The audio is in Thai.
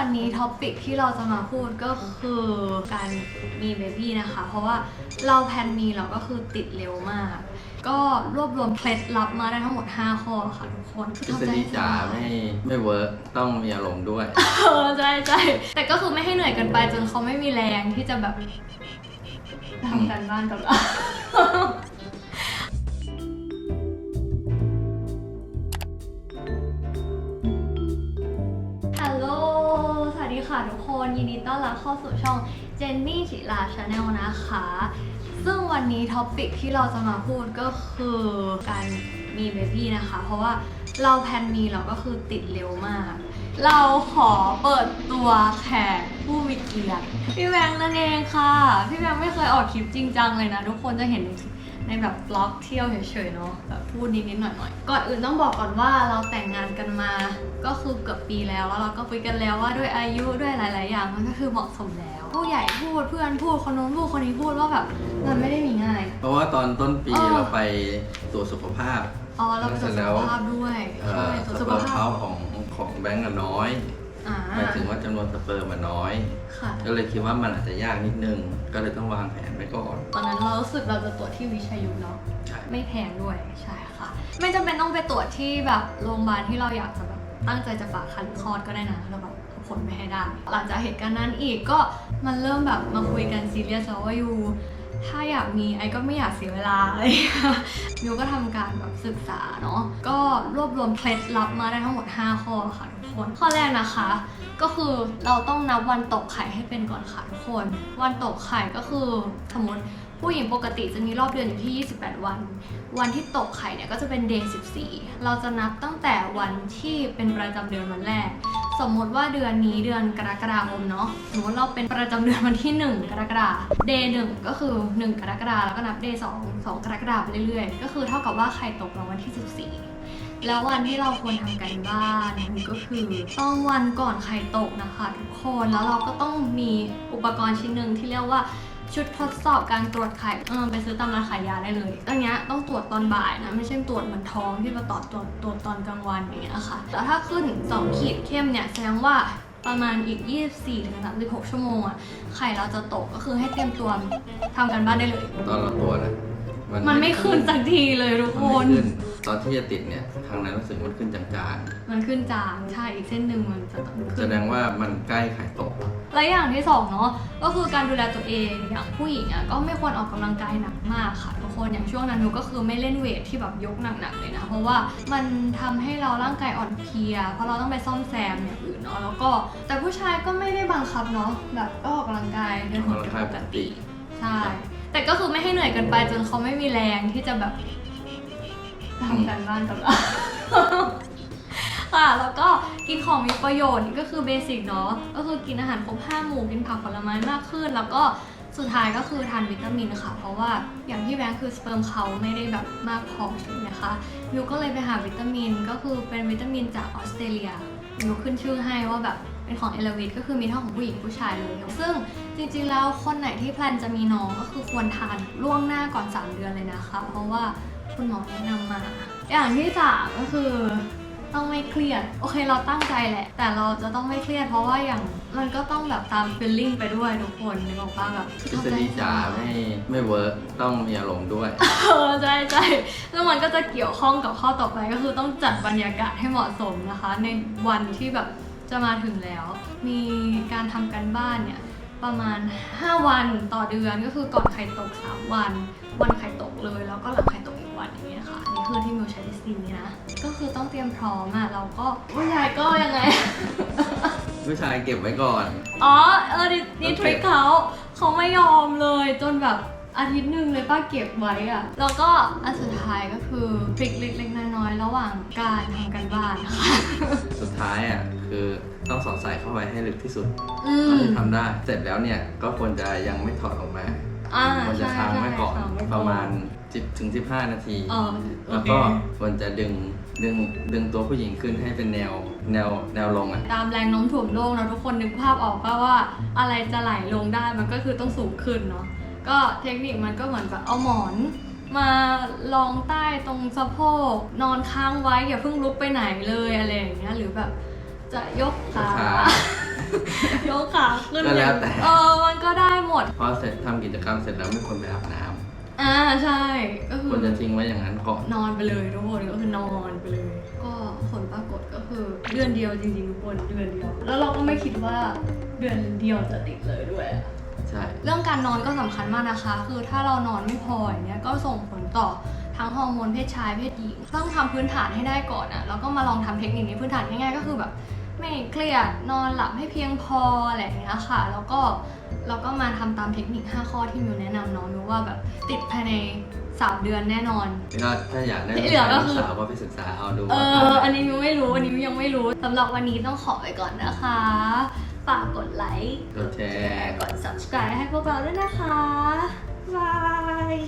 วันนี้ท็อปิกที่เราจะมาพูดก็คือการมีเบบี้นะคะ เพราะว่าเราแพลนมีเราก็คือติดเร็วมาก ก็รวบรวมเคล็ดลับมาได้ทั้งหมด 5 ข้อค่ะทุกคนทฤษฎีจ๋าไม่ไม่เวิร์กต้องมีอารมณ์ด้วยเออใช่ใช่แต่ก็คือไม่ให้เหนื่อยเกินไปจนเขาไม่มีแรงที่จะแบบทำการบ้านกับเรา ยินดีต้อนรับเข้าสู่ช่องเจนนี่จิลาชาแนลนะคะ ซึ่งวันนี้ท็อปิกที่เราจะมาพูดก็คือการมีเบบี้นะคะ เพราะว่าเราแพนมีเราก็คือติดเร็วมาก เราขอเปิดตัวแขกผู้มีเกียรติพี่แบงค์นั่นเองค่ะ พี่แบงค์ไม่เคยออกคลิปจริงจังเลยนะ ทุกคนจะเห็น ในแบบบล็อกเที่ยวเฉยๆเนาะแบบพูดนิดๆหน่อยๆก่อนอื่นต้องบอกก่อนว่าเราแต่งงานกันมาก็คือเกือบปีแล้วแล้วเราก็คุยกันแล้วว่าด้วยอายุด้วยหลาย ๆ อย่างมันก็คือเหมาะสมแล้ว ผู้ใหญ่พูดเพื่อนพูดคนนู้นพูดคนนี้พูดว่าแบบมันไม่ได้มีง่าย เพราะว่าตอนต้นปีเออ เราไปตรวจสุขภาพ อ๋อเราไปตรวจสุขภาพด้วยเอ่ใช่อตรวจสสุขเปิร์มภาเขาพของของแบงก์อะน้อย อ่าหมายถึงว่าจำนวนสเปิร์มมันน้อย ค่ะ ก็เลยคิดว่ามันอาจจะยากนิดนึง ก็เลยต้องวางแผนไว้ก่อน ตอนนั้นเรารู้สึกเราจะตรวจที่วิชัยยุเนาะ ใช่ ไม่แพงด้วย ใช่ค่ะ ไม่จำเป็นต้องไปตรวจที่แบบโรงพยาบาลที่เราอยากจะแบบตั้งใจจะฝากคันคลอดก็ได้นะแล้วแบบเอาผลไม่ให้ได้ หลังจากเหตุการณ์นั้นอีกก็มันเริ่มแบบมาคุยกันซีเรียสแล้วว่ายู ถ้าอยากมีไอ้ก็ไม่อยากเสียเวลาอะไรอย่างเงี้ยยูก็ทำการแบบศึกษาเนาะ ก็รวบรวมเคล็ดลับมาได้ทั้งหมด 5 ข้อค่ะทุกคน ข้อแรกนะคะ ก็คือเราต้องนับวันตกไข่ให้เป็นก่อนค่ะทุกคน วันตกไข่ก็คือสมมติผู้หญิงปกติจะมีรอบเดือนอยู่ที่ 28 วัน วันที่ตกไข่เนี่ยก็จะเป็นเดย์ 14 เราจะนับตั้งแต่วันที่เป็นประจำเดือนวันแรก สมมติว่าเดือนนี้เดือนกรกฎาคมเนาะสมมติเราเป็นประจำเดือนวันที่ 1 กรกฎาเดย์หนึ่งก็คือ 1 กรกฎาแล้วก็นับเดย์สองสองกรกฎาไปเรื่อยๆ ก็คือเท่ากับว่าไข่ตกเราวันที่ 14แล้ววันที่เราควรทำกันบ้านมันก็คือต้องวันก่อนไข่ตกนะคะ ทุกคนแล้วเราก็ต้องมีอุปกรณ์ชิ้นหนึ่งที่เรียกว่า ชุดทดสอบการตรวจไข่เออไปซื้อตามร้านขายยาได้เลยอันเนี้ยต้องตรวจตอนบ่ายนะไม่ใช่ตรวจเหมือนท้องที่มาตรวจตรวจตรวจตอนกลางวันอย่างเงี้ยค่ะแต่ถ้าขึ้น 2 ขีดเข้มเนี่ยแสดงว่าประมาณอีก 24-36 ชั่วโมงอะไข่เราจะตกก็คือให้เตรียมตัวทำกันบ้านได้เลย ตอนเราตรวจอะ มันไม่ขึ้นสักทีเลยทุกคมันนไม่ขึ้นตอนที่จะติดเนี่ยทางนั้นรู้สึกมันขึ้นจางมันขึ้นจางใช่อีกเส้นหนึ่งมันจะต้องๆแสขึ้น ดงว่ามันใกล้ไข่ตก และอย่างที่สองเนาะก็คือการดูแลตัวเองอย่างผู้หญิงอะก็ไม่ควรออกกำลังกายหนักมากค่ะทุกคนอย่างช่วงนั้นหนูก็คือไม่เล่นเวทที่แบบยกหนักๆเลยนะ เพราะว่ามันทำให้เราร่างกายอ่อนเพลีย เพราะเราต้องไปซ่อมแซมอย่างอื่นเนาะแล้วก็แต่ผู้ชายก็ไม่ได้บังคับเนาะแบบก็ออกกำลังกายเดินหัวเป็นปกติ ใช่ แต่ก็คือไม่ให้เหนื่อยเกินไปจนเขาไม่มีแรงที่จะแบบทำการบ้านกับเรา ค่ะ แล้วก็กินของมีประโยชน์นี่ก็คือเบสิกเนาะ ก็คือกินอาหารครบห้าหมู่กินผักผลไม้มากขึ้น แล้วก็สุดท้ายก็คือทานวิตามินค่ะ เพราะว่าอย่างที่แบงค์คือสเปิร์มเขาไม่ได้แบบมากพอใช่ไหมคะมิวก็เลยไปหาวิตามินก็คือเป็นวิตามินจากออสเตรเลียมิวขึ้นชื่อให้ว่าแบบ เป็นของเอลวิทก็คือมีทั้งของผู้หญิงผู้ชายเลย ซึ่งจริงๆแล้วคนไหนที่แพลนจะมีน้องก็คือควรทานล่วงหน้าก่อน 3 เดือนเลยนะคะ เพราะว่าคุณหมอแนะนำมา อย่างที่สามก็คือต้องไม่เครียด โอเคเราตั้งใจแหละ แต่เราจะต้องไม่เครียด เพราะว่าอย่างมันก็ต้องแบบตามฟีลลิ่งไปด้วยทุกคนนึกออกปะแบบทฤษฎีจ๋าไม่ไม่เวิร์กต้องมีอารมณ์ด้วย เออใช่ใช่แล้วมันก็จะเกี่ยวข้องกับข้อต่อไปก็คือต้องจัดบรรยากาศให้เหมาะสมนะคะ ในวันที่แบบ จะมาถึงแล้ว มีการทำกันบ้านเนี่ยประมาณ 5 วันต่อเดือนก็คือก่อนไข่ตก 3 วัน วันไข่ตกเลยแล้วก็หลังไข่ตกอีกวันอย่างเงี้ยค่ะอันนี้คือที่มิวใช้ทฤษฎีนี้นะ ก็คือต้องเตรียมพร้อมอะเราก็ผู้ชายก็ยังไง ผู้ชายเก็บไว้ก่อน อ๋อเออนี่นี่ทริคเขาเขาไม่ยอมเลยจนแบบ อาทิตย์หนึ่งเลยป้าเก็บไว้อะแล้วก็อันสุดท้ายก็คือทริคเล็กๆน้อยๆระหว่างการทำกันบ้านนะคะสุดท้ายอะคือต้องสอดใส่เข้าไปให้ลึกที่สุดอืเท่ามที่ทำได้ เสร็จแล้วเนี่ยก็ควรจะยังไม่ถอดออกมาอ่าควรจะใช่ค้างไว้ก่อนใช่ค้งไว้ประมาณ 10ถึง15 นาที เออโอแล้วเคก็ควรจะดึงดึงดึงตัวผู้หญิงขึ้นให้เป็นแนวแนวแนวลงอะ ตามแรงโน้มถ่วงโลกนะทุกคนนึกภาพออกป่าว่า อะไรจะไหลลงได้มันก็คือต้องสูงขึ้นเนาะ ก็เทคนิคมันก็เหมือนแบบเอาหมอนมารองใต้ตรงสะโพกนอนค้างไว้อย่าเพิ่งลุกไปไหนเลยอะไรอย่างเงี้ยหรือแบบจะยกขาขาต้องขาขึ้นก็แล้วแต่ เออมันก็ได้หมด พอเสร็จทำกิจกรรมเสร็จแล้วไม่ควรไปอาบน้ำอ่าใช่ก็คือควรจะทิ้งไว้อย่างนั้นก่อน นอนไปเลยทุกคนก็คือนอนไปเลย ก็ผลปรากฏก็คือเดือนเดียวจริงๆทุกคนเดือนเดียว แล้วเราก็ไม่คิดว่าเดือนเดียวจะติดเลยด้วยอะ ใช่ เรื่องการนอนก็สำคัญมากนะคะ คือถ้าเรานอนไม่พออย่างเงี้ยก็ส่งผลต่อทั้งฮอร์โมนเพศชายเพศหญิงต้องทำพื้นฐานให้ได้ก่อนอะแล้วก็มาลองทำเทคนิคนี้พื้นฐานง่ายๆก็คือแบบ ไม่เครียดนอนหลับให้เพียงพออะไรอย่างเงี้ยค่ะ แล้วก็เราก็มาทำตามเทคนิค 5 ข้อที่มิวแนะนำเน้องมิวว่าแบบติดภายใน 3 เดือนแน่นอน แล้วก็ถ้าอยากได้ที่เหลือก็คือ สาวก็ไปศึกษาเอาดูเอว่าออันนี้มิวไม่รู้ อันนี้มิวยังไม่รู้สำหรับวันนี้ต้องขอไปก่อนนะคะ ฝากกดไลค์ กดแชร์ กด subscribe ให้พวกเราด้วยนะคะบาย